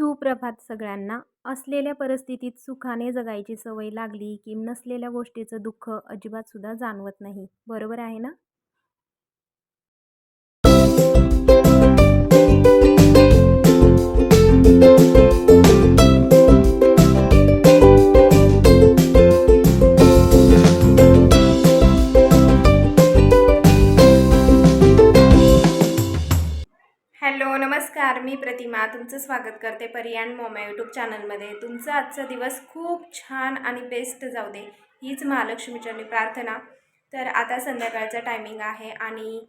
सुप्रभात सगळ्यांना. असलेल्या परिस्थितीत सुखाने जगायची सवय लागली की नसलेल्या गोष्टीचं दुःख अजिबात सुद्धा जाणवत नाही. बरोबर आहे ना? नमस्कार मी प्रतिमा तुमचं स्वागत करते पर्यान मोमा यूट्यूब चॅनलमध्ये तुमचा आजचा दिवस खूप छान आणि बेस्ट जाऊ दे हीच महालक्ष्मीचरणी प्रार्थना. तर आता संध्याकाळचा टायमिंग आहे आणि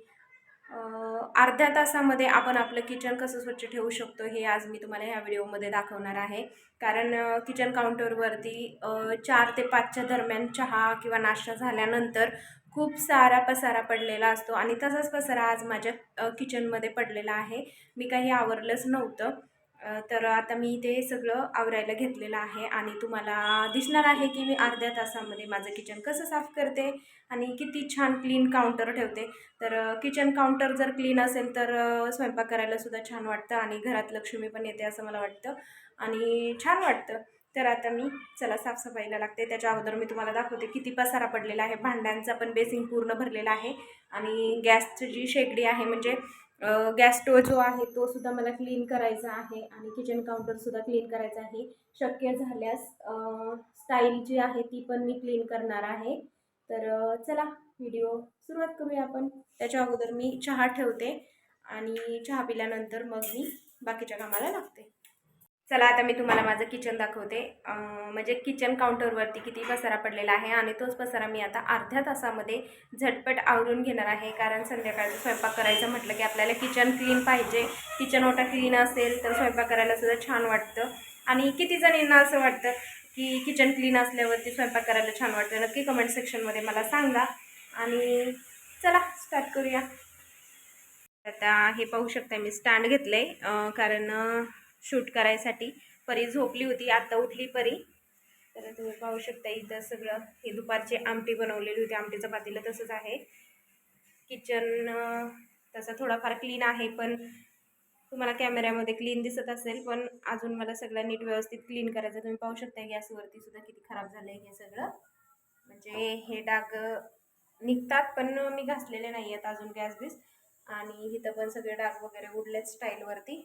अर्ध्या तासामध्ये आपण आपलं किचन कसं स्वच्छ ठेवू शकतो हे आज मी तुम्हाला ह्या व्हिडिओमध्ये दाखवणार आहे. कारण किचन काउंटरवरती चार ते पाचच्या दरम्यान चहा किंवा नाश्ता झाल्यानंतर खूप सारा पसारा पडलेला असतो आणि तसाच पसारा आज माझ्या किचनमध्ये पडलेला आहे. मी काही आवरलंच नव्हतं. तर आता मी ते सगळं आवरायला घेतलेलं आहे आणि तुम्हाला दिसणार आहे की मी अर्ध्या तासामध्ये माझं किचन कसं साफ करते आणि किती छान क्लीन काउंटर ठेवते. तर किचन काउंटर जर क्लीन असेल तर स्वयंपाक करायला सुद्धा छान वाटतं आणि घरात लक्ष्मी पण येते असं मला वाटतं. आणि छान वाटतं. तर आता मी चला साफसफाईला लागते. त्याच्या अगोदर मी तुम्हाला दाखवते किती पसारा पडलेला आहे. भांड्यांचा पण बेसिंग पूर्ण भरलेला आहे. आणि गॅसची जी शेगडी आहे म्हणजे गॅस स्टोव जो आहे तो सुद्धा मला क्लीन करायचा आहे. आणि किचन काउंटरसुद्धा क्लीन करायचा आहे. शक्य झाल्यास स्टाईल जी आहे ती पण मी क्लीन करणार आहे. तर चला व्हिडिओ सुरुवात करूया आपण. त्याच्या अगोदर मी चहा ठेवते. आणि चहा पिल्यानंतर मग मी बाकीच्या कामाला लागते. चला आता मी तुम्हाला माझं किचन दाखवते. म्हणजे किचन काउंटरवरती किती पसारा पडलेला आहे आणि तोच पसारा मी आता अर्ध्या तासामध्ये झटपट आवरून घेणार आहे. कारण संध्याकाळचं स्वयंपाक करायचं म्हटलं की आपल्याला किचन क्लीन पाहिजे. किचन ओटा क्लीन असेल तर स्वयंपाक करायला सुद्धा छान वाटतं. आणि किती जणींना असं वाटतं की किचन क्लीन असल्यावरती स्वयंपाक करायला छान वाटतं? नक्की कमेंट सेक्शनमध्ये मला सांगा. आणि चला स्टार्ट करूया. आता हे पाहू शकता मी स्टँड घेतलं आहे कारण शूट करायसाठी परी झोपली होती आता उठली परी. तर तुम्ही पाहू शकता इथं सगळं. हे दुपारची आमटी बनवलेली होती आमटीचं पातेलं तसंच आहे. किचन तसं थोडाफार क्लीन आहे पण तुम्हाला कॅमेऱ्यामध्ये क्लीन दिसत असेल पण अजून मला सगळं नीट व्यवस्थित क्लीन करायचं तुम्ही पाहू शकता गॅसवरती सुद्धा किती खराब झालं आहे हे सगळं. म्हणजे हे डाग निघतात पण मी घासलेले नाही आहेत अजून गॅस बीस. आणि इथं पण सगळे डाग वगैरे उडलेत स्टाईलवरती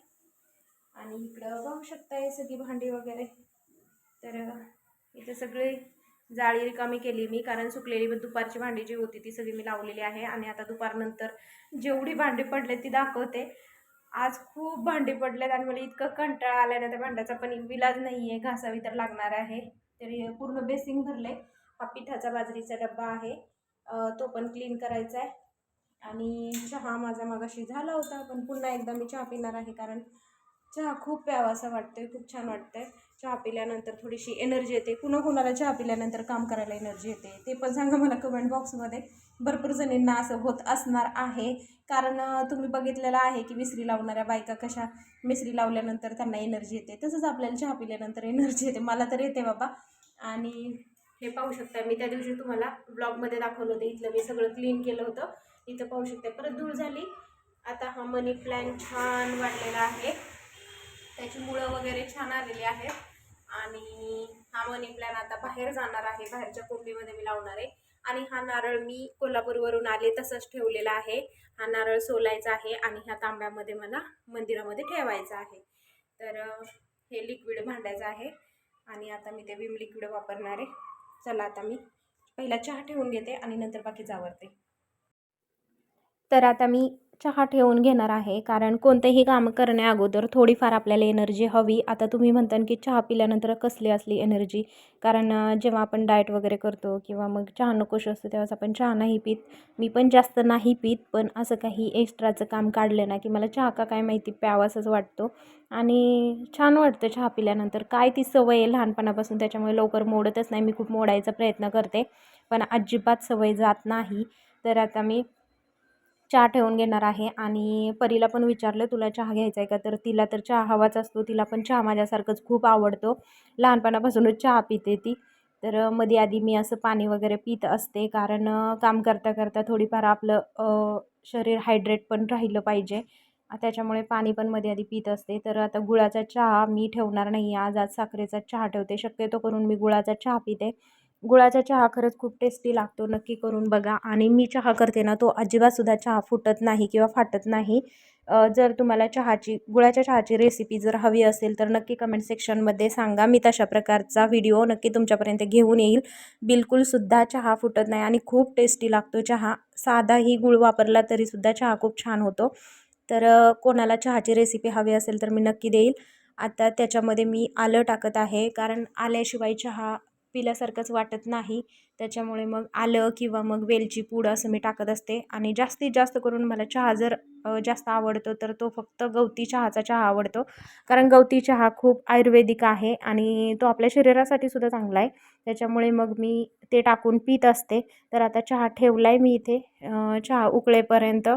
आणि इकडं बघू शकता हे सगळी भांडी वगैरे. तर इथं सगळी जाळी रिकामी केली मी कारण सुकलेली दुपारची भांडी जी होती ती सगळी मी लावलेली आहे. आणि आता दुपारनंतर जेवढी भांडी पडले ती दाखवते. आज खूप भांडी पडलेत आणि मला इतकं कंटाळा आला ना त्या भांड्याचा पण विलाज नाही आहे घासावी तर लागणार आहे. तरी पूर्ण बेसिंग भरले हा पिठाचा बाजरीचा डब्बा आहे. तो पण क्लीन करायचा आहे आणि चहा माझा मागाशी झाला होता पण पुन्हा एकदा मी चहा पिणार आहे कारण चहा खूप प्यावा असं वाटतंय खूप छान वाटतंय. चहा पिल्यानंतर थोडीशी एनर्जी येते. कुणा कुणाला चहा पिल्यानंतर काम करायला एनर्जी येते ते पण सांगा मला कमेंट बॉक्समध्ये भरपूर जणींना असं होत असणार आहे. कारण तुम्ही बघितलेलं आहे की मिसरी लावणाऱ्या बायका कशा मिसरी लावल्यानंतर त्यांना एनर्जी येते. तसंच आपल्याला चहा पिल्यानंतर एनर्जी येते. मला तर येते बाबा. आणि हे पाहू शकता मी त्या दिवशी तुम्हाला ब्लॉगमध्ये दाखवलं होतं. इथलं मी सगळं क्लीन केलं होतं. इथं पाहू शकता परत धूळ झाली. आता हा मनी प्लॅन छान वाढलेला आहे. त्याची मुळं वगैरे छान आलेली आहेत. आणि हा मनी प्लॅन आता बाहेर जाणार आहे. बाहेरच्या कोंबीमध्ये मी लावणार आहे. आणि हा नारळ मी कोल्हापूरवरून आले तसंच ठेवलेला आहे. हा नारळ सोलायचा आहे आणि ह्या तांब्यामध्ये मला मंदिरामध्ये ठेवायचा आहे. तर हे लिक्विड भांडायचं आहे. आणि आता मी ते विम लिक्विड वापरणार आहे. चला आता मी पहिला चहा ठेवून घेते आणि नंतर बाकी जावरते. तर आता मी चहा ठेवून घेणार आहे. कारण कोणतेही काम करण्या अगोदर थोडीफार आपल्याला एनर्जी हवी. आता तुम्ही म्हणता की चहा पिल्यानंतर कसली असली एनर्जी कारण जेव्हा आपण डाएट वगैरे करतो किंवा मग चहा नकोशी असतो तेव्हाच आपण चहा नाही पित. मी पण जास्त नाही पित पण असं काही एक्स्ट्राचं काम काढलं ना की मला चहा का काय माहिती प्यावासंच वाटतो. आणि छान वाटतं चहा पिल्यानंतर. काय ती सवय आहे लहानपणापासून त्याच्यामुळे लवकर मोडतच नाही. मी खूप मोडायचा प्रयत्न करते. पण अजिबात सवय जात नाही. तर आता मी चहा ठेवून घेणार आहे. आणि परीला पण विचारलं तुला चहा घ्यायचा आहे का? तर तिला तर चहा हवाच असतो. तिला पण चहा माझ्यासारखंच खूप आवडतो. लहानपणापासूनच चहा पिते ती. तर मध्ये आधी मी असं पाणी वगैरे पित असते. कारण काम करता करता थोडीफार आपलं शरीर हायड्रेट पण राहिलं पाहिजे. त्याच्यामुळे पाणी पण मध्ये आधी पित असते. तर आता गुळाचा चहा मी ठेवणार नाही. आज आज साखरेचा चहा ठेवते. शक्यतो करून मी गुळाचा चहा पिते. गुळाचा चहा खरंच खूप टेस्टी लागतो. नक्की करून बघा. आणि मी चहा करते ना तो अजिबातसुद्धा चहा फुटत नाही किंवा फाटत नाही. जर तुम्हाला चहाची गुळाच्या चहाची रेसिपी जर हवी असेल तर नक्की कमेंट सेक्शनमध्ये सांगा. मी तशा प्रकारचा व्हिडिओ नक्की तुमच्यापर्यंत घेऊन येईल. बिलकुलसुद्धा चहा फुटत नाही आणि खूप टेस्टी लागतो चहा. साधाही गुळ वापरला तरीसुद्धा चहा खूप छान होतो. तर कोणाला चहाची रेसिपी हवी असेल तर मी नक्की देईल. आता त्याच्यामध्ये मी आलं टाकत आहे. कारण आल्याशिवाय चहा पिल्यासारखंच वाटत नाही. त्याच्यामुळे मग आलं किंवा मग वेलची पूड असं मी टाकत असते. आणि जास्तीत जास्त करून मला चहा जर जास्त आवडतो तर तो फक्त गवती चहाचा चहा आवडतो. कारण गवती चहा खूप आयुर्वेदिक आहे आणि तो आपल्या शरीरासाठी सुद्धा चांगला आहे. त्याच्यामुळे मग मी ते टाकून पित असते. तर आता चहा ठेवला आहे मी इथे चहा उकळेपर्यंत.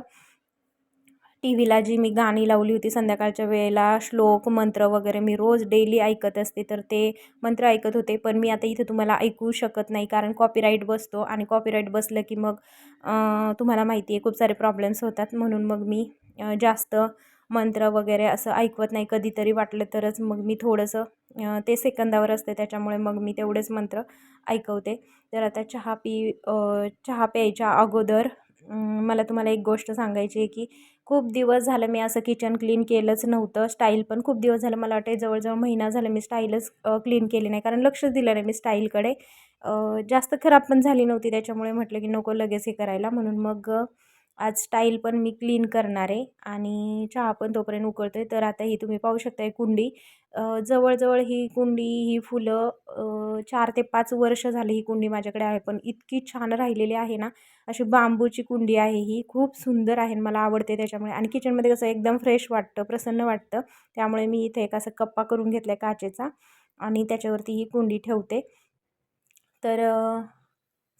टी व्हीला जी मी गाणी लावली होती संध्याकाळच्या वेळेला श्लोक मंत्र वगैरे मी रोज डेली ऐकत असते तर ते मंत्र ऐकत होते. पण मी आता इथे तुम्हाला ऐकू शकत नाही कारण कॉपीराईट बसतो आणि कॉपीराईट बसलं की मग तुम्हाला माहिती आहे खूप सारे प्रॉब्लेम्स होतात. म्हणून मग मी जास्त मंत्र वगैरे असं ऐकवत नाही. कधीतरी वाटलं तरच मग मी थोडंसं ते सेकंदावर असते त्याच्यामुळे मग मी तेवढेच मंत्र ऐकवते. तर आता चहा पी चहा प्यायच्या अगोदर मला तुम्हाला एक गोष्ट सांगायची आहे की खूप दिवस झालं मी असं किचन क्लीन केलंच नव्हतं. स्टाईल पण खूप दिवस झालं मला वाटतं जवळजवळ महिना झाला मी स्टाईलच क्लीन केली नाही. कारण लक्षच दिलं नाही मी स्टाईलकडे जास्त खराब पण झाली नव्हती त्याच्यामुळे म्हटलं की नको लगेच हे करायला. म्हणून मग आज स्टाईल पण मी क्लीन करणार आहे आणि चहा पण तोपर्यंत उकळतो आहे तर आता ही तुम्ही पाहू शकता ही कुंडी जवळजवळ ही कुंडी ही फुलं चार ते पाच वर्ष झाली ही कुंडी माझ्याकडे आहे. पण इतकी छान राहिलेली आहे ना अशी बांबूची कुंडी आहे ही. खूप सुंदर आहे आणि मला आवडते त्याच्यामुळे. आणि किचनमध्ये कसं एकदम फ्रेश वाटतं प्रसन्न वाटतं. त्यामुळे मी इथे एक असं कप्पा करून घेतला आहे काचेचा आणि त्याच्यावरती ही कुंडी ठेवते. तर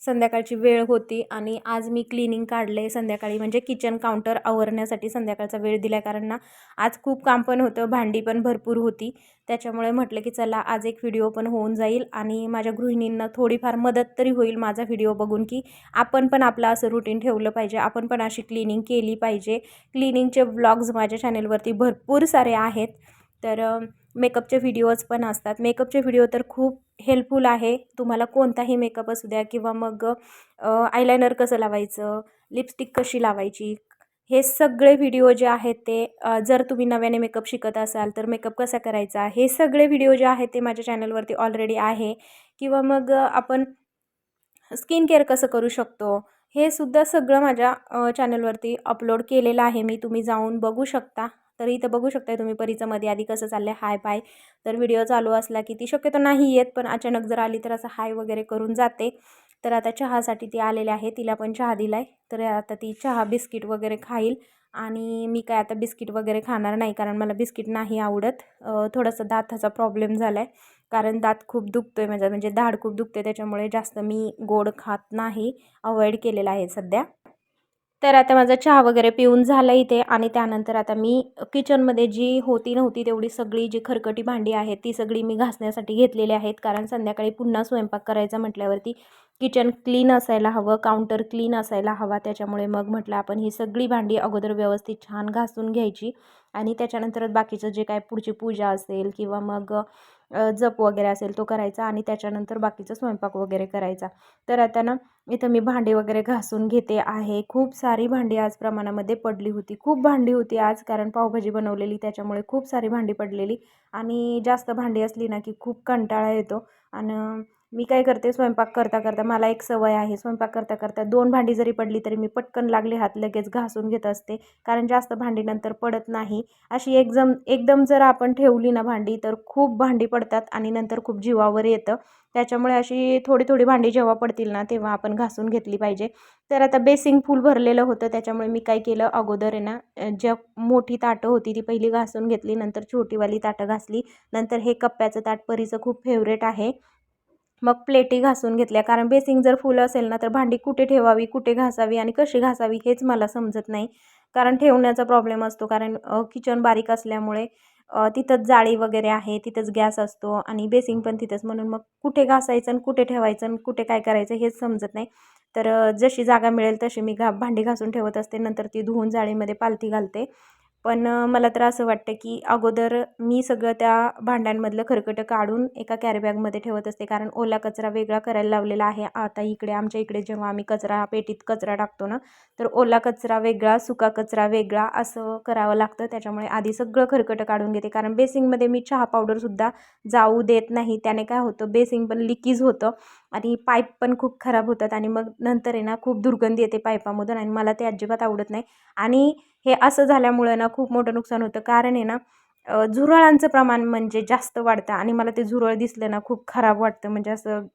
संध्याकाळची वेळ होती आणि आज मी क्लिनिंग काढले संध्याकाळी. म्हणजे किचन काउंटर आवरण्यासाठी संध्याकाळचा वेळ दिला कारण ना आज खूप काम पण होतं भांडी पण भरपूर होती. त्याच्यामुळे म्हटलं की चला आज एक व्हिडिओ पण होऊन जाईल आणि माझ्या गृहिणींना थोडीफार मदत तरी होईल माझा व्हिडिओ बघून की आपण पण आपलं असं रुटीन ठेवलं पाहिजे. आपण पण अशी क्लिनिंग केली पाहिजे. क्लिनिंगचे व्लॉग्ज माझ्या चॅनेलवरती भरपूर सारे आहेत. तर मेकअपचे व्हिडिओज पण असतात. मेकअपचे व्हिडिओ तर खूप हेल्पफुल आहे. तुम्हाला कोणताही मेकअप असू द्या किंवा मग आयलायनर कसं लावायचं लिपस्टिक कशी लावायची हे सगळे व्हिडिओ जे आहेत ते जर तुम्ही नव्याने मेकअप शिकत असाल तर मेकअप कसा करायचा हे सगळे व्हिडिओ जे आहेत ते माझ्या चॅनलवरती ऑलरेडी आहे. किंवा मग आपण स्किन केअर कसं करू शकतो हे सुद्धा सगळं माझ्या चॅनलवरती अपलोड केलेलं आहे. मी तुम्ही जाऊन बघू शकता. तर इथं बघू शकताय तुम्ही परीचं मध्ये आधी कसं चाललं आहे हाय बाय तर व्हिडिओ चालू असला की ती शक्यतो नाही येत पण अचानक जर आली तर असं हाय वगैरे करून जाते. तर आता चहासाठी ती आलेली आहे तिला पण चहा दिला आहे तर आता ती चहा बिस्किट वगैरे खाईल. आणि मी काय आता बिस्किट वगैरे खाणार नाही कारण मला बिस्किट नाही आवडत. थोडासा थोडंसं दाताचा प्रॉब्लेम झाला आहे कारण दात खूप दुखतो आहे माझा म्हणजे दाढ खूप दुखते त्याच्यामुळे जास्त मी गोड खात नाही. अवॉइड केलेला आहे सध्या. तर आता माझा चहा वगैरे पिऊन झालं इथे आणि त्यानंतर आता मी किचनमध्ये जी होती नव्हती तेवढी सगळी जी खरकटी भांडी आहेत ती सगळी मी घासण्यासाठी घेतलेली आहेत. कारण संध्याकाळी पुन्हा स्वयंपाक करायचा म्हटल्यावरती किचन क्लीन असायला हवं काउंटर क्लीन असायला हवा. त्याच्यामुळे मग म्हटलं आपण ही सगळी भांडी अगोदर व्यवस्थित छान घासून घ्यायची आणि त्याच्यानंतर बाकीचं जे काय पुढची पूजा असेल किंवा मग जप वगैरे असेल तो करायचा आणि त्याच्यानंतर बाकीचा स्वयंपाक वगैरे करायचा. तर आता ना इथं मी भांडी वगैरे घासून घेते आहे. खूप सारी भांडी आज प्रमाणामध्ये पडली होती. खूप भांडी होती आज कारण पावभाजी बनवलेली त्याच्यामुळे खूप सारी भांडी पडलेली. आणि जास्त भांडी असली ना की खूप कंटाळा येतो. आणि मी काय करते स्वयंपाक करता करता मला एक सवय आहे. स्वयंपाक करता करता दोन भांडी जरी पडली तरी मी पटकन लागले हात लगेच घासून घेत असते. कारण जास्त भांडी नंतर पडत नाही. अशी एकदम एकदम जर आपण ठेवली ना भांडी तर खूप भांडी पडतात आणि नंतर खूप जीवावर येतं. त्याच्यामुळे अशी थोडी थोडी भांडी जेव्हा पडतील ना तेव्हा आपण घासून घेतली पाहिजे. तर आता बेसिंग फुल भरलेलं होतं त्याच्यामुळे मी काय केलं अगोदर आहे ना ज्या मोठी ताटं होती ती पहिली घासून घेतली नंतर छोटीवाली ताटं घासली नंतर हे कप्प्याचं ताट परीचं खूप फेवरेट आहे. मग प्लेटी घासून घेतल्या कारण बेसिंग जर फुलं असेल ना तर भांडी कुठे ठेवावी कुठे घासावी आणि कशी घासावी हेच मला समजत नाही. कारण ठेवण्याचा प्रॉब्लेम असतो कारण किचन बारीक असल्यामुळे तिथंच जाळी वगैरे आहे तिथंच गॅस असतो आणि बेसिंग पण तिथंच. म्हणून मग कुठे घासायचं आणि कुठे ठेवायचं आणि कुठे काय करायचं हेच समजत नाही. तर जशी जागा मिळेल तशी मी घा भांडी घासून ठेवत असते. नंतर ती धुवून जाळीमध्ये पालथी घालते. पण मला तर असं वाटतं की अगोदर मी सगळं त्या भांड्यांमधलं खरकटं काढून एका कॅरीबॅगमध्ये ठेवत असते. कारण ओला कचरा वेगळा करायला लावलेला आहे. आता इकडे आमच्या इकडे जेव्हा आम्ही कचरा पेटीत कचरा टाकतो ना तर ओला कचरा वेगळा सुका कचरा वेगळा असं करावं लागतं. त्याच्यामुळे आधी सगळं खरकटं काढून घेते. कारण बेसिंगमध्ये मी चहा पावडरसुद्धा जाऊ देत नाही. त्याने काय होतं बेसिंग पण लिकीज होतं आणि पाईप पण खूप खराब होतात. आणि मग नंतर आहे ना खूप दुर्गंधी येते पाईपामधून आणि मला ते अजिबात आवडत नाही. आणि हे असं झाल्यामुळं ना खूप मोठं नुकसान होतं. कारण आहे ना झुरळांचं प्रमाण म्हणजे जास्त वाढतं आणि मला ते झुरळ दिसलं ना खूप खराब वाटतं. म्हणजे असं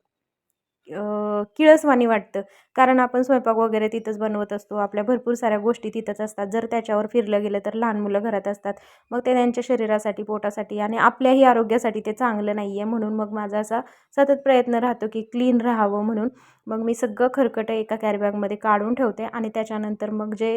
किळसवाणी वाटतं. कारण आपण स्वयंपाक वगैरे तिथंच बनवत असतो. आपल्या भरपूर साऱ्या गोष्टी तिथंच असतात. जर त्याच्यावर फिरलं गेलं तर लहान मुलं घरात असतात. मग ते त्यांच्या शरीरासाठी पोटासाठी आणि आपल्याही आरोग्यासाठी ते चांगलं नाही आहे म्हणून मग माझा असा सतत प्रयत्न राहतो की क्लीन राहावं म्हणून. मग मी सगळं खरकटं एका कॅरीबॅगमध्ये काढून ठेवते आणि त्याच्यानंतर मग जे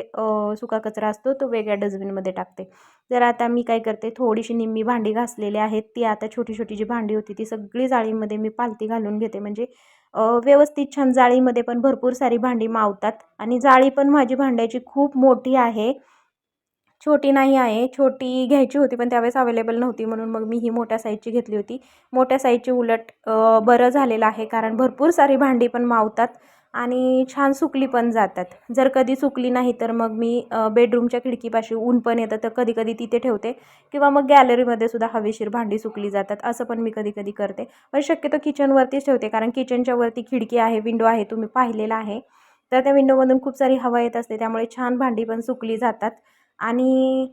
सुका कचरा असतो तो वेगळ्या डस्टबिनमध्ये टाकते. तर आता मी काय करते थोडीशी निम्मी भांडी घासलेली आहेत. ती आता छोटी छोटी जी भांडी होती ती सगळी जाळीमध्ये मी पालती घालून घेते. म्हणजे व्यवस्थित छान जाळीमध्ये पण भरपूर सारी भांडी मावतात. आणि जाळी पण माझी भांड्याची खूप मोठी आहे. छोटी नाही आहे. छोटी घ्यायची होती पण त्यावेळेस अवेलेबल नव्हती म्हणून मग मी ही मोठ्या साईजची घेतली होती. मोठ्या साईजची उलट बरं झालेलं आहे कारण भरपूर सारी भांडी पण मावतात. आणि छान सुकली पण जातात. जर कधी सुकली नाही तर मग मी बेडरूमच्या खिडकीपाशी ऊन पण येतं तर कधी कधी तिथे ठेवते किंवा मग गॅलरीमध्ये सुद्धा हवेशीर भांडी सुकली जातात. असं पण मी कधी कधी करते. पण शक्यतो किचनवरतीच ठेवते कारण किचनच्या वरती खिडकी आहे विंडो आहे तुम्ही पाहिलेला आहे. तर त्या विंडोमधून खूप सारी हवा येत असते त्यामुळे छान भांडी पण सुकली जातात. आणि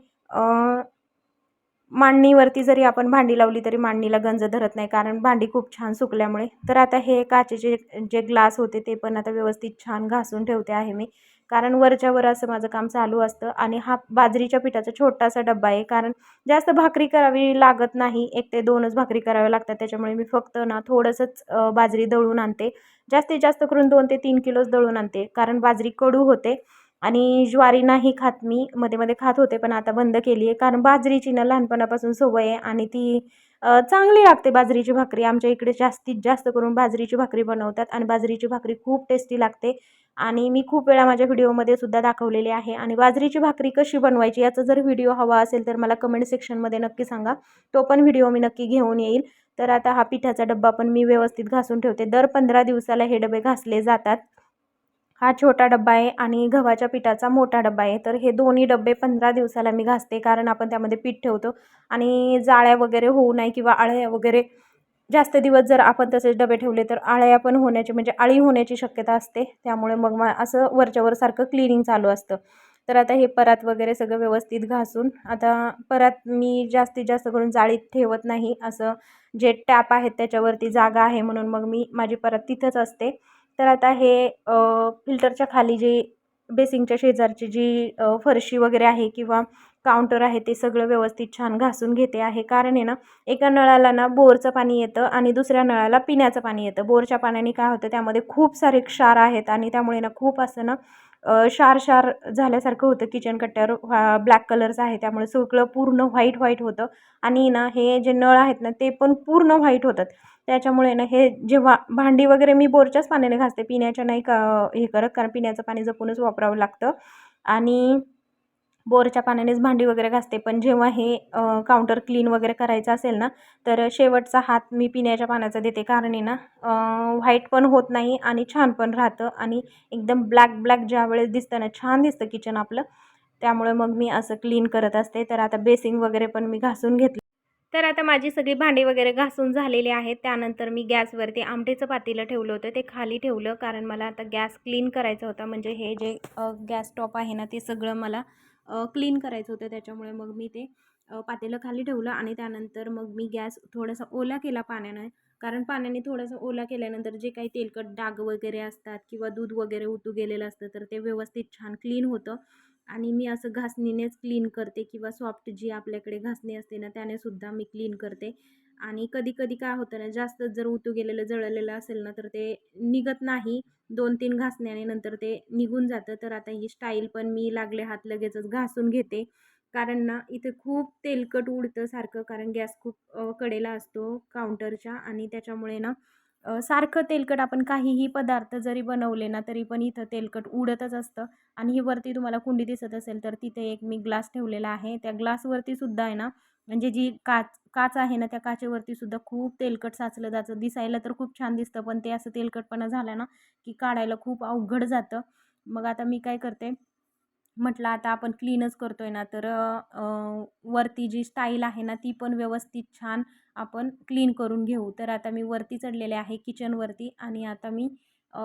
मांडणीवरती जरी आपण भांडी लावली तरी मांडणीला गंज धरत नाही कारण भांडी खूप छान सुकल्यामुळे. तर आता हे काचेचे जे ग्लास होते ते पण आता व्यवस्थित छान घासून ठेवते आहे मी. कारण वरच्या वर असं माझं काम चालू असतं आणि हा बाजरीच्या पिठाचा छोटासा डब्बा आहे कारण जास्त भाकरी करावी लागत नाही. एक ते दोनच भाकरी कराव्या लागतात त्याच्यामुळे मी फक्त ना थोडंसंच बाजरी दळून आणते. जास्तीत जास्त करून दोन ते तीन किलोच दळून आणते कारण बाजरी कडू होते. आणि ज्वारी नाही खात मी मध्ये मध्ये खात होते पण आता बंद केली आहे कारण बाजरीची ना लहानपणापासून सवय आहे आणि ती चांगली लागते बाजरीची भाकरी. आमच्या इकडे जास्तीत जास्त करून बाजरीची भाकरी बनवतात आणि बाजरीची भाकरी खूप टेस्टी लागते. आणि मी खूप वेळा माझ्या व्हिडिओमध्ये सुद्धा दाखवलेली आहे. आणि बाजरीची भाकरी कशी बनवायची याचा जर व्हिडिओ हवा असेल तर मला कमेंट सेक्शनमध्ये नक्की सांगा. तो पण व्हिडिओ मी नक्की घेऊन येईल. तर आता हा पिठाचा डब्बा पण मी व्यवस्थित घासून ठेवते. दर पंधरा दिवसाला हे डबे घासले जातात. हा छोटा डब्बा आहे आणि गव्हाच्या पिठाचा मोठा डब्बा आहे. तर हे दोन्ही डब्बे पंधरा दिवसाला मी घासते कारण आपण त्यामध्ये पीठ ठेवतो आणि जाळ्या वगैरे होऊ नये किंवा आळ्या वगैरे जास्त दिवस जर आपण तसेच डबे ठेवले तर आळ्या पण होण्याची म्हणजे आळी होण्याची शक्यता असते. त्यामुळे मग मा असं वरच्यावर सारखं क्लिनिंग चालू असतं. तर आता हे परात वगैरे सगळं व्यवस्थित घासून आता परात मी जास्तीत जास्त करून जाळीत ठेवत नाही. असं जे टॅप आहेत त्याच्यावरती जागा आहे म्हणून मग मी माझी परात तिथंच असते. तर आता हे फिल्टरच्या खाली जी बेसिंगच्या शेजारची जी फरशी वगैरे आहे किंवा काउंटर आहे ते सगळं व्यवस्थित छान घासून घेते आहे. कारण आहे ना एका नळाला ना बोरचं पाणी येतं आणि दुसऱ्या नळाला पिण्याचं पाणी येतं. बोरच्या पाण्याने काय होतं त्यामध्ये खूप सारे क्षार आहेत आणि त्यामुळे ना खूप असं ना शार क्षार झाल्यासारखं होतं. किचन कट्ट्यावर ब्लॅक कलरचं आहे त्यामुळे सगळं पूर्ण व्हाईट व्हाईट होतं. आणि ना हे जे नळ आहेत ना ते पण पूर्ण व्हाईट होतात. त्याच्यामुळे ना हे जेव्हा भांडी वगैरे मी बोरच्याच पाण्याने घासते पिण्याच्या नाही का हे करत कारण पिण्याचं पाणी जपूनच वापरावं लागतं. आणि बोरच्या पाण्यानेच भांडी वगैरे घासते. पण जेव्हा हे काउंटर क्लीन वगैरे करायचं असेल ना तर शेवटचा हात मी पिण्याच्या पाण्याचा देते. कारण आहे ना व्हाईट पण होत नाही आणि छान पण राहतं. आणि एकदम ब्लॅक ब्लॅक ज्या वेळेस दिसतं ना छान दिसतं किचन आपलं. त्यामुळे मग मी असं क्लीन करत असते. तर आता बेसिंग वगैरे पण मी घासून घेतलं. तर आता माझी सगळी भांडी वगैरे घासून झालेली आहेत. त्यानंतर मी गॅसवरती आमटेचं पातेलं ठेवलं होतं. ते खाली ठेवलं कारण मला आता गॅस क्लीन करायचा होता. म्हणजे हे जे गॅस टॉप आहे ना ते सगळं मला क्लीन करायचं होतं. त्याच्यामुळे मग मी ते पातेलं खाली ठेवलं आणि त्यानंतर मग मी गॅस थोडासा ओला केला पाण्यानं. कारण पाण्याने थोडासा ओला केल्यानंतर जे काही तेलकट डाग वगैरे असतात किंवा दूध वगैरे उतू गेलेलं असतं तर ते व्यवस्थित छान क्लीन होतं. आणि मी असं घासणीनेच क्लीन करते किंवा सॉफ्ट जी आपल्याकडे घासणी असते ना त्याने सुद्धा मी क्लीन करते. आणि कधी कधी काय होतं ना जास्त जर उतू गेलेलं जळलेलं असेल ना तर ते निघत नाही. दोन तीन घासण्याने नंतर ते निघून जातं. तर आता ही स्टाईल पण मी लागले हात लगेचच घासून घेते. कारण ना इथे खूप तेलकट उडतं सारखं कारण गॅस खूप कडेला असतो काउंटरच्या आणि त्याच्यामुळे ना सारखं तेलकट आपण काहीही पदार्थ जरी बनवले ना तरी पण इथं तेलकट उडतच असतं. आणि ही वरती तुम्हाला कुंडी दिसत असेल तर तिथे एक मी ग्लास ठेवलेला आहे. त्या ग्लासवरती सुद्धा आहे ना म्हणजे जी काच काच आहे ना त्या काचेवरती सुद्धा खूप तेलकट साचलं जातं. दिसायला तर खूप छान दिसतं पण ते असं तेलकटपणा झाला ना की काढायला खूप अवघड जातं. मग आता मी काय करते म्हटलं आता आपण क्लीनच करतो आहे ना तर वरती जी स्टाईल आहे ना ती पण व्यवस्थित छान आपण क्लीन करून घेऊ. तर आता मी वरती चढलेले आहे किचनवरती आणि आता मी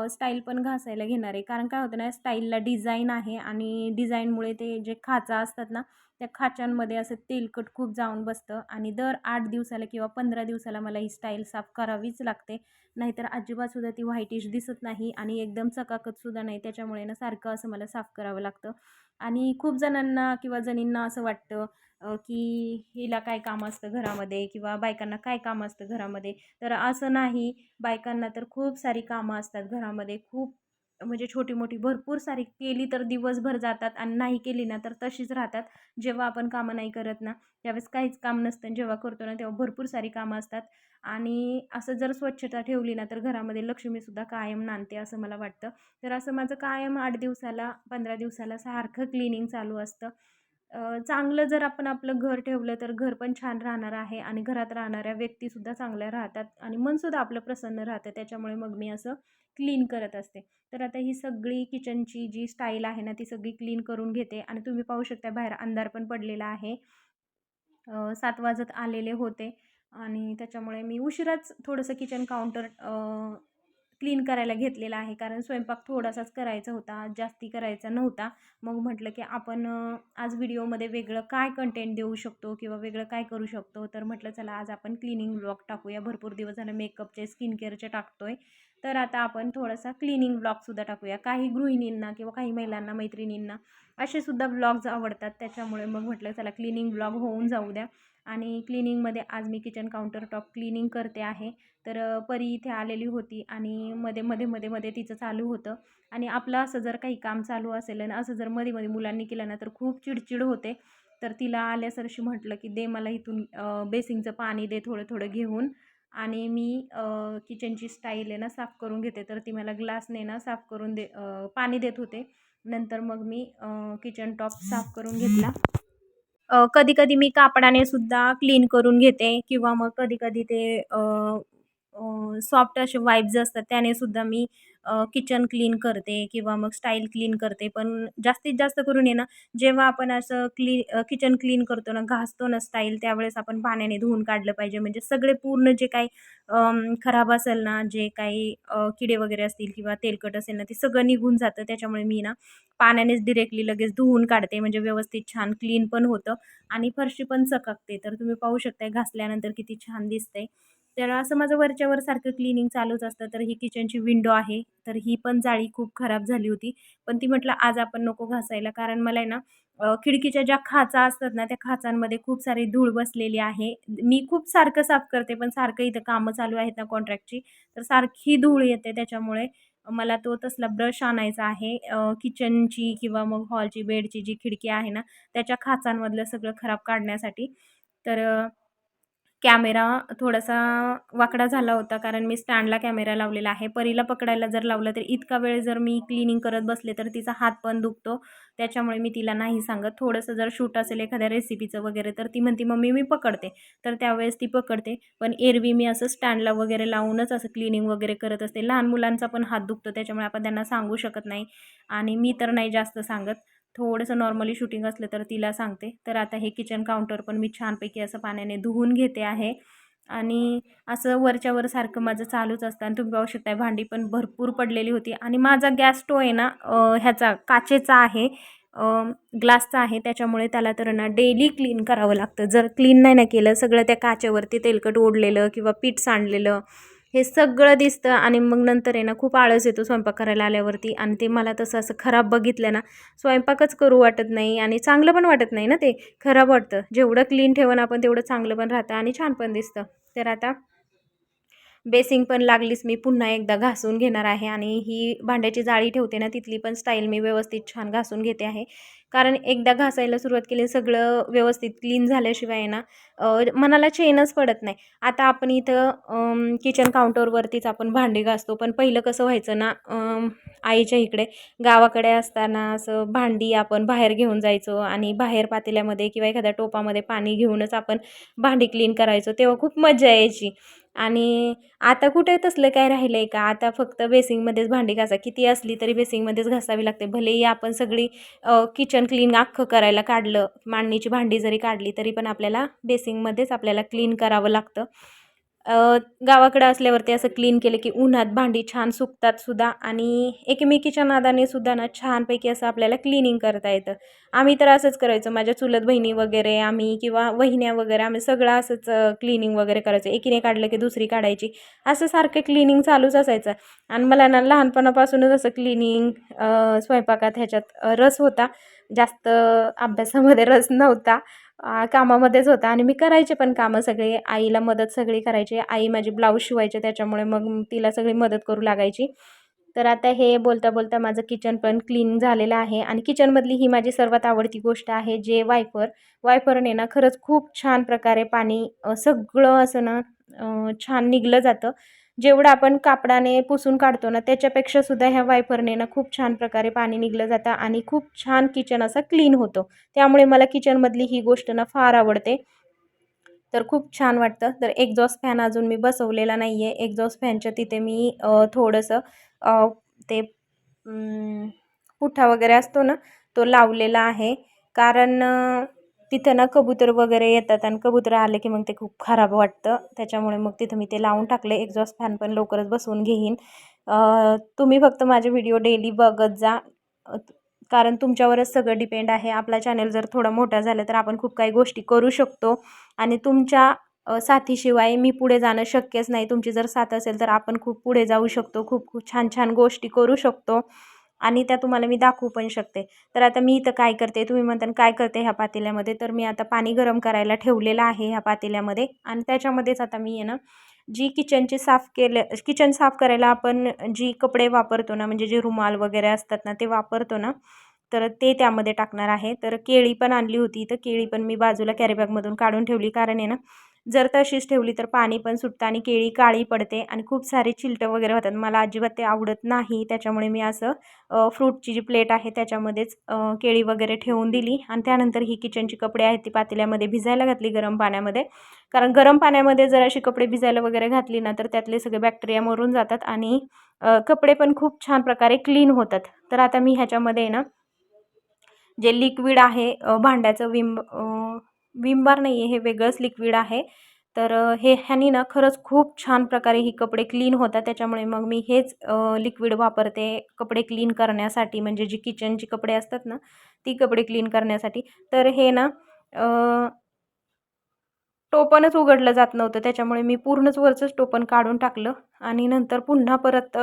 स्टाईल पण घासायला घेणार आहे. कारण काय होतं ना स्टाईलला डिझाईन आहे आणि डिझाईनमुळे ते जे खाचा असतात ना त्या खाच्यांमध्ये असं तेलकट खूप जाऊन बसतं आणि दर आठ दिवसाला किंवा पंधरा दिवसाला मला ही स्टाईल साफ करावीच लागते. नाहीतर अजिबातसुद्धा ती व्हाईटिश दिसत नाही आणि एकदम चकाकतसुद्धा नाही. त्याच्यामुळे ना सारखं असं मला साफ करावं लागतं. आणि खूप जणांना किंवा जणींना असं वाटतं की हिला काय काम असतं घरामध्ये किंवा बायकांना काय काम असतं घरामध्ये. तर असं नाही. बायकांना तर खूप सारी कामं असतात घरामध्ये. खूप म्हणजे छोटी मोठी भरपूर सारी केली तर दिवसभर जातात आणि नाही केली ना तर तशीच राहतात. जेव्हा आपण कामं नाही करत ना त्यावेळेस काहीच काम नसतं आणि जेव्हा करतो ना तेव्हा भरपूर सारी कामं असतात. आणि असं जर स्वच्छता ठेवली ना तर घरामध्ये लक्ष्मीसुद्धा कायम नांदते असं मला वाटतं. तर असं माझं कायम आठ दिवसाला पंधरा दिवसाला सारखं क्लिनिंग चालू असतं. चांगलं जर आपण आपलं घर ठेवलं तर घर पण छान राहणार आहे आणि घरात राहणाऱ्या व्यक्तीसुद्धा चांगल्या राहतात आणि मनसुद्धा आपलं प्रसन्न राहतं. त्याच्यामुळे मग मी असं क्लीन करत असते. तर आता ही सगळी किचनची जी स्टाईल आहे ना ती सगळी क्लीन करून घेते आणि तुम्ही पाहू शकता बाहेर अंधार पण पडलेला आहे. सात वाजत आलेले होते आणि त्याच्यामुळे मी उशिराच थोडंसं किचन काउंटर क्लीन करायला घेतलेला आहे. कारण स्वयंपाक थोडासाच करायचा होता जास्ती करायचा नव्हता. मग म्हटलं की आपण आज व्हिडिओमध्ये वेगळं काय कंटेंट देऊ शकतो किंवा वेगळं काय करू शकतो? तर म्हटलं चला आज आपण क्लिनिंग ब्लॉग टाकूया. भरपूर दिवस झालं मेकअपचे स्किन केअरचे आहे तर आता आपण थोडासा क्लिनिंग ब्लॉगसुद्धा टाकूया. काही गृहिणींना किंवा काही महिलांना मैत्रिणींना असे सुद्धा ब्लॉग्स आवडतात. त्याच्यामुळे मग म्हटलं चला क्लिनिंग ब्लॉग होऊन जाऊ द्या. आणि क्लिनिंगमध्ये आज मी किचन काउंटर टॉप क्लिनिंग करते आहे. तर परी इथे आलेली होती आणि मध्ये मध्ये मध्ये मध्ये तिचं चालू होतं. आणि आपलं असं जर काही काम चालू असेल आणि असं जर मध्ये मध्ये मुलांनी केलं ना तर खूप चिडचिड होते. तर तिला आल्यासरशी म्हटलं की दे मला इथून बेसिंगचं पाणी दे थोडं थोडं घेऊन. आणि मी किचनची स्टाईल आहे ना साफ करून घेते. तर ती मला ग्लासने ना साफ करून दे पाणी देत होते. नंतर मग मी किचन टॉप साफ करून घेतला. कधी कधी मी कापडाने सुद्धा क्लीन करून घेते किंवा मग कधी कधी ते सॉफ्ट असे वाईब्स असतात त्याने सुद्धा मी किचन क्लीन करते किंवा मग स्टाईल क्लीन करते. पण जास्तीत जास्त करून आहे ना जेव्हा आपण असं क्ली किचन क्लीन करतो ना घासतो ना स्टाईल त्यावेळेस आपण पाण्याने धुवून काढलं पाहिजे. म्हणजे सगळे पूर्ण जे काही खराब असेल ना जे काही किडे वगैरे असतील किंवा तेलकट असेल ना ते सगळं निघून जातं. त्याच्यामुळे मी ना पाण्यानेच डिरेक्टली लगेच धुवून काढते. म्हणजे व्यवस्थित छान क्लीन पण होतं आणि फरशी पण चकाकते. तर तुम्ही पाहू शकताय घासल्यानंतर किती छान दिसते तर असं माझं वरच्यावर सारखं क्लिनिंग चालूच असतं. तर ही किचनची विंडो आहे. तर ही पण जाळी खूप खराब झाली होती. पण ती म्हटलं आज आपण नको घासायला. कारण मला आहे ना खिडकीच्या ज्या खाचा असतात ना त्या खाचांमध्ये खूप सारी धूळ बसलेली आहे. मी खूप सारखं साफ करते पण सारखं इथं कामं चालू आहेत ना कॉन्ट्रॅक्टची तर सारखी धूळ येते त्याच्यामुळे मला तो तसला ब्रश आणायचा आहे. किचनची किंवा मग हॉलची बेडची जी खिडकी आहे ना त्याच्या खाचांमधलं सगळं खराब काढण्यासाठी. तर कॅमेरा थोडासा वाकडा झाला होता कारण मी स्टँडला कॅमेरा लावलेला आहे. परीला पकडायला जर लावलं तर इतका वेळ जर मी क्लिनिंग करत बसले तर तिचा हात पण दुखतो. त्याच्यामुळे मी तिला नाही सांगत. थोडंसं जर शूट असेल एखाद्या रेसिपीचं वगैरे तर ती म्हणती मम्मी मी पकडते. तर त्यावेळेस ती पकडते. पण एरवी मी असं स्टँडला वगैरे लावूनच असं क्लिनिंग वगैरे करत असते. लहान मुलांचा पण हात दुखतो त्याच्यामुळे आपण त्यांना सांगू शकत नाही. आणि मी तर नाही जास्त सांगत. थोडंसं नॉर्मली शूटिंग असलं तर तिला सांगते. तर आता हे किचन काउंटर पण मी छानपैकी असं पाण्याने धुवून घेते आहे. आणि असं वरच्या वर सारखं माझं चालूच असतं. आणि तुम्ही पाहू शकता भांडी पण भरपूर पडलेली होती. आणि माझा गॅस स्टो आहे ना ह्याचा काचेचा आहे ग्लासचा आहे. त्याच्यामुळे त्याला तर ना डेली क्लीन करावं लागतं. जर क्लीन नाही ना केलं सगळं त्या काचेवरती तेलकट ओढलेलं किंवा पीठ सांडलेलं हे सगळं दिसतं आणि मग नंतर आहे ना खूप आळस येतो स्वयंपाक करायला आल्यावरती. आणि ते मला तसं असं खराब बघितलं ना स्वयंपाकच करू वाटत नाही आणि चांगलं पण वाटत नाही ना ते. खराब वाटतं. जेवढं क्लीन ठेवून आपण तेवढं चांगलं पण राहतं आणि छान पण दिसतं. तर आता बेसिंग पण लागलीच मी पुन्हा एकदा घासून घेणार आहे आणि ही भांड्याची जाळी ठेवते ना तिथली पण स्टाईल मी व्यवस्थित छान घासून घेते आहे. कारण एकदा घासायला सुरुवात केली सगळं व्यवस्थित क्लीन झाल्याशिवाय ना मनाला चेनच पडत नाही. आता आपण इथं किचन काउंटरवरतीच आपण भांडी घासतो पण पहिलं कसं व्हायचं ना आईच्या इकडे गावाकडे असताना असं भांडी आपण बाहेर घेऊन जायचो आणि बाहेर पातेल्यामध्ये किंवा एखाद्या टोपामध्ये पाणी घेऊनच आपण भांडी क्लीन करायचो तेव्हा खूप मजा यायची. आणि आता कुठे तसलं काय राहिलं आहे का? आता फक्त बेसिंगमध्येच भांडी घासा. किती असली तरी बेसिंगमध्येच घासावी लागते. भलेही आपण सगळी किचन क्लीन अख्खं करायला काढलं मांडणीची भांडी जरी काढली तरी पण आपल्याला बेसिंगमध्येच आपल्याला क्लीन करावं लागतं. गावाकडं असल्यावरती असं क्लीन केलं की उन्हात भांडी छान सुकतात सुद्धा आणि एकमेकीच्या नादाने सुद्धा ना छानपैकी असं आपल्याला क्लिनिंग करता येतं. आम्ही तर असंच करायचो माझ्या चुलत बहिणी वगैरे आम्ही किंवा वहिन्या वगैरे आम्ही सगळं असंच क्लिनिंग वगैरे करायचं. एकीने काढलं की दुसरी काढायची. असं सारखं क्लिनिंग चालूच असायचं. आणि मला ना लहानपणापासूनच असं क्लिनिंग स्वयंपाकात ह्याच्यात रस होता. जास्त अभ्यासामध्ये रस नव्हता. कामामध्येच होता आणि मी करायचे पण कामं सगळे. आईला मदत सगळी करायची. आई माझी ब्लाऊज शिवायचे त्याच्यामुळे मग तिला सगळी मदत करू लागायची. तर आता हे बोलता बोलता माझं किचन पण क्लीन झालेलं आहे आणि किचनमधली ही माझी सर्वात आवडती गोष्ट आहे जे वायफर. वायफरने ना खरंच खूप छान प्रकारे पाणी सगळं असं ना छान निघलं जातं. जेवढं आपण कापडाने पुसून काढतो ना त्याच्यापेक्षा सुद्धा ह्या वायफरनेनं ना खूप छान प्रकारे पाणी निघलं जातं आणि खूप छान किचन असा क्लीन होतो. त्यामुळे मला किचनमधली ही गोष्ट ना फार आवडते. तर खूप छान वाटतं. तर एक्झॉस्ट फॅन अजून मी बसवलेला नाही आहे एक्झॉस्ट फॅनच्या तिथे मी थोडंसं ते पुठा पुठ्ठा वगैरे असतो ना तो लावलेला आहे. कारण तिथं ना कबूतर वगैरे येतात आणि कबूतर आले की मग ते खूप खराब वाटतं. त्याच्यामुळे मग तिथं मी ते लावून टाकले. एक्झॉस्ट फॅन पण लवकरच बसवून घेईन. तुम्ही फक्त माझे व्हिडिओ डेली बघत जा. कारण तुमच्यावरच सगळं डिपेंड आहे. आपला चॅनल जर थोडा मोठा झाला तर आपण खूप काही गोष्टी करू शकतो. आणि तुमच्या साथीशिवाय मी पुढे जाणं शक्यच नाही. तुमची जर साथ असेल तर आपण खूप पुढे जाऊ शकतो. खूप खूप छान छान गोष्टी करू शकतो. आणि त्या तुम्हाला मी दाखवू पण शकते. तर आता मी इथं काय करते तुम्ही म्हणता काय करते ह्या पातेल्यामध्ये? तर मी आता पाणी गरम करायला ठेवलेलं आहे ह्या पातेल्यामध्ये आणि त्याच्यामध्येच आता मी आहे ना जी किचनची साफ केल्या किचन साफ करायला आपण जी कपडे वापरतो ना म्हणजे जे रुमाल वगैरे असतात ना ते वापरतो ना तर ते त्यामध्ये टाकणार आहे. तर केळी पण आणली होती तर केळी पण मी बाजूला कॅरीबॅगमधून काढून ठेवली. कारण आहे ना जर तशीच ठेवली तर पाणी पण सुटतं आणि केळी काळी पडते आणि खूप सारे चिलटं वगैरे होतात. मला अजिबात ते आवडत नाही. त्याच्यामुळे मी असं फ्रूटची जी प्लेट आहे त्याच्यामध्येच केळी वगैरे ठेवून दिली आणि त्यानंतर ही किचनची कपडे आहेत ती पातेल्यामध्ये भिजायला घातली गरम पाण्यामध्ये. कारण गरम पाण्यामध्ये जर अशी कपडे भिजायला वगैरे घातली ना तर त्यातले सगळे बॅक्टेरिया मरून जातात आणि कपडे पण खूप छान प्रकारे क्लीन होतात. तर आता मी ह्याच्यामध्ये ना जे लिक्विड आहे भांड्याचं विम विम बार नाही आहे हे वेगळंच लिक्विड आहे. तर हे ह्यानी ना खरंच खूप छान प्रकारे ही कपडे क्लीन होतात. त्याच्यामुळे मग मी हेच लिक्विड वापरते कपडे क्लीन करण्यासाठी. म्हणजे जी किचनची कपडे असतात ना ती कपडे क्लीन करण्यासाठी. तर हे ना टोपणच उघडलं जात नव्हतं. त्याच्यामुळे मी पूर्णच वरचंच टोपण काढून टाकलं. आणि नंतर पुन्हा परत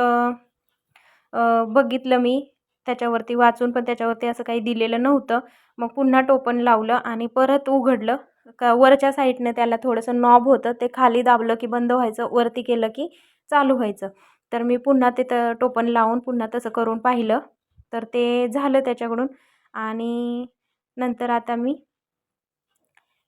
बघितलं मी त्याच्यावरती वाचून पण त्याच्यावरती असं काही दिलेलं नव्हतं. मग पुन्हा टोपण लावलं आणि परत उघडलं. का वरच्या साईडनं त्याला थोडंसं नॉब होतं. ते खाली दाबलं की बंद व्हायचं. वरती केलं की चालू व्हायचं. तर मी पुन्हा ते त टोपण लावून पुन्हा तसं करून पाहिलं. तर ते झालं त्याच्याकडून. आणि नंतर आता मी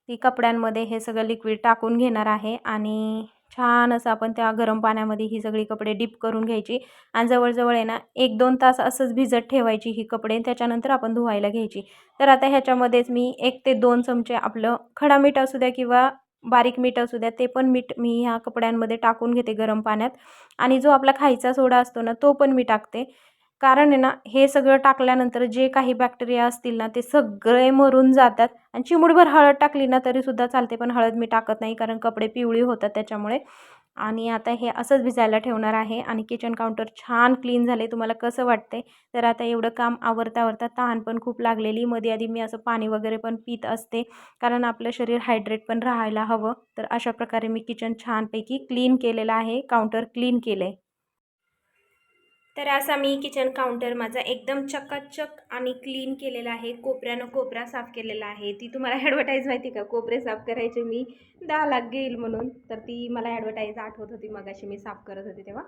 ती कपड्यांमध्ये हे सगळं लिक्विड टाकून घेणार आहे. आणि छान असं आपण त्या गरम पाण्यामध्ये ही सगळी कपडे डीप करून घ्यायची. आणि जवळजवळ आहे ना एक दोन तास असंच भिजत ठेवायची ही कपडे त्याच्यानंतर आपण धुवायला घ्यायची. तर आता ह्याच्यामध्येच मी एक ते दोन चमचे आपलं खडा मीठ असू द्या किंवा बारीक मीठ असू द्या ते पण मीठ मी ह्या कपड्यांमध्ये टाकून घेते गरम पाण्यात. आणि जो आपला खायचा सोडा असतो ना तो पण मी टाकते. कारण आहे ना हे सगळं टाकल्यानंतर जे काही बॅक्टेरिया असतील ना ते सगळे मरून जातात. आणि चिमुडभर हळद टाकली ना तरीसुद्धा चालते पण हळद मी टाकत नाही कारण कपडे पिवळी होतात त्याच्यामुळे. आणि आता हे असंच भिजायला ठेवणार आहे आणि किचन काउंटर छान क्लीन झाले. तुम्हाला कसं वाटते तर आता एवढं काम आवरता आवरता तहान पण खूप लागलेली. मध्ये आधी मी असं पाणी वगैरे पण पित असते कारण आपलं शरीर हायड्रेट पण राहायला हवं. तर अशा प्रकारे मी किचन छानपैकी क्लीन केलेलं आहे. काउंटर क्लीन केलं आहे तर असा मी किचन काउंटर माझा एकदम चकाचक आणि क्लीन केलेला आहे. कोपऱ्यानं कोपरा साफ केलेला आहे. ती तुम्हाला ॲडव्हर्टाईज माहिती का? कोपरे साफ करायचे मी दहा लाख घेईल म्हणून. तर ती मला ॲडव्हर्टाईज आठवत होती. मगाशी मी साफ करत होते तेव्हा.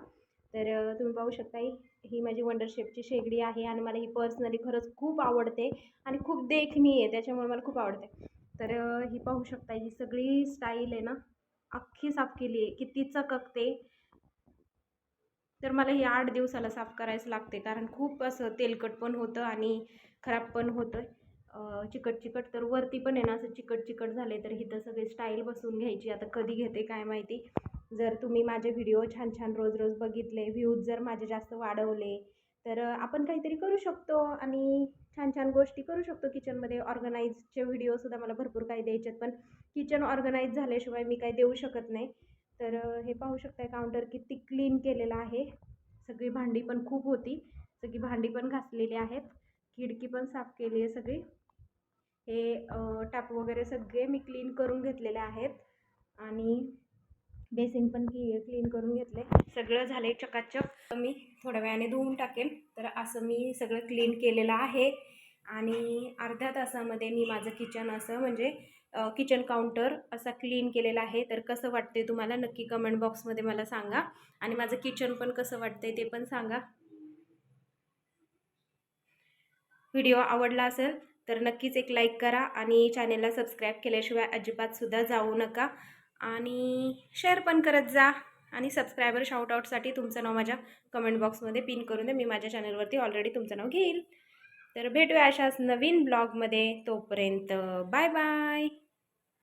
तर तुम्ही पाहू शकता ही माझी वंडर शेपची शेगडी आहे आणि मला ही पर्सनली खरंच खूप आवडते आणि खूप देखणी आहे त्याच्यामुळे मला खूप आवडते. तर ही पाहू शकता ही सगळी स्टाईल आहे ना अख्खी साफ केली आहे किती चककते. तर मला हे आठ दिवसाला साफ करायचं लागते कारण खूप असं तेलकट पण होतं आणि खराब पण होतं चिकट चिकट तर वरती पण आहे ना असं चिकट चिकट झाले तर इथं सगळी स्टाईल बसून घ्यायची. आता कधी घेते काय माहिती? जर तुम्ही माझे व्हिडिओ छान छान रोज रोज बघितले व्ह्यूज जर माझे जास्त वाढवले तर आपण काहीतरी करू शकतो आणि छान छान गोष्टी करू शकतो. किचनमध्ये ऑर्गनाईजचे व्हिडिओसुद्धा मला भरपूर काही द्यायचे आहेत पण किचन ऑर्गनाईज झाल्याशिवाय मी काही देऊ शकत नाही. तर हे पाहू शकताय काउंटर किती क्लीन केलेलं आहे. सगळी भांडी पण खूप होती. सगळी भांडी पण घासलेली आहेत. खिडकी पण साफ केली आहे सगळी. हे टाप वगैरे सगळे मी क्लीन करून घेतलेले आहेत. आणि बेसिन पण क्ली क्लीन करून घेतले सगळं झालं चकाचक. मी थोड्या वेळाने धुवून टाकेन. तर असं मी सगळं क्लीन केलेलं आहे. आणि अर्ध्या तासामध्ये मी माझं किचन असं म्हणजे किचन काउंटर असा क्लीन केलेला आहे. तर कसं वाटते तुम्हाला? नक्की कमेंट बॉक्समध्ये मला सांगा. आणि माझं किचन पण कसं वाटतंय ते पण सांगा. व्हिडिओ आवडला असेल तर नक्कीच एक लाईक करा आणि चॅनेलला सबस्क्राईब केल्याशिवाय अजिबातसुद्धा जाऊ नका. आणि शेअर पण करत जा. आणि सबस्क्रायबर शाउटआउटसाठी तुमचं नाव माझ्या कमेंट बॉक्समध्ये पिन करून द्या. मी माझ्या चॅनलवरती ऑलरेडी तुमचं नाव घेईल. तर भेटूया अशाच नवीन ब्लॉगमध्ये तोपर्यंत बाय बाय